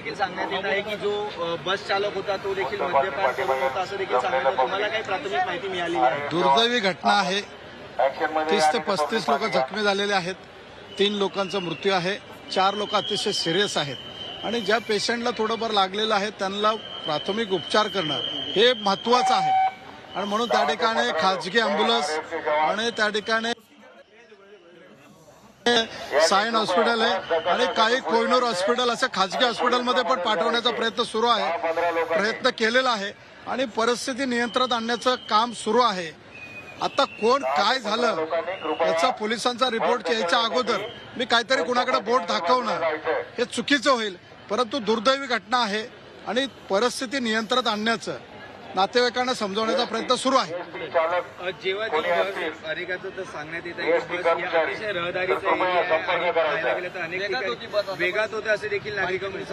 देखील सांगण्यात येत आहे की जो बस चालक होता तो देखील मद्यपान करून होता असं देखील सांगण्यात येतं. तुम्हाला काही प्राथमिक माहिती मिळालेली आहे? दुर्दैवी घटना आहे. तीस ते पस्तीस लोक जखमी झालेले आहेत. तीन लोकांचा मृत्यू आहे. चार लोक अतिशय सिरियस आहेत. आणि ज्या पेशंटला थोडंफार लागलेलं आहे त्यांना प्राथमिक उपचार करणं हे महत्वाचं आहे. आणि म्हणून त्या ठिकाणी खाजगी अँब्युलन्स आणि त्या ठिकाणी सायन हॉस्पिटल आहे. आणि काही कोयनूर हॉस्पिटल असं खाजगी हॉस्पिटलमध्ये पण पाठवण्याचा प्रयत्न सुरू आहे. प्रयत्न केलेला आहे. आणि परिस्थिती नियंत्रणात आणण्याचं काम सुरू आहे. आता कोण काय झालं याचा पोलिसांचा रिपोर्ट यायच्या अगोदर मी काहीतरी कुणाकडे बोट दाखवणं हे चुकीचं होईल. परंतु दुर्दैवी घटना आहे. आणि परिस्थिती नियंत्रणात आणण्याचं नातेवाईकांना समजवण्याचा प्रयत्न सुरू आहे. जेव्हा तर सांगण्यात येत आहे ही अतिशय रहदारीचा वेगात होते असे देखील नागरिकांमध्ये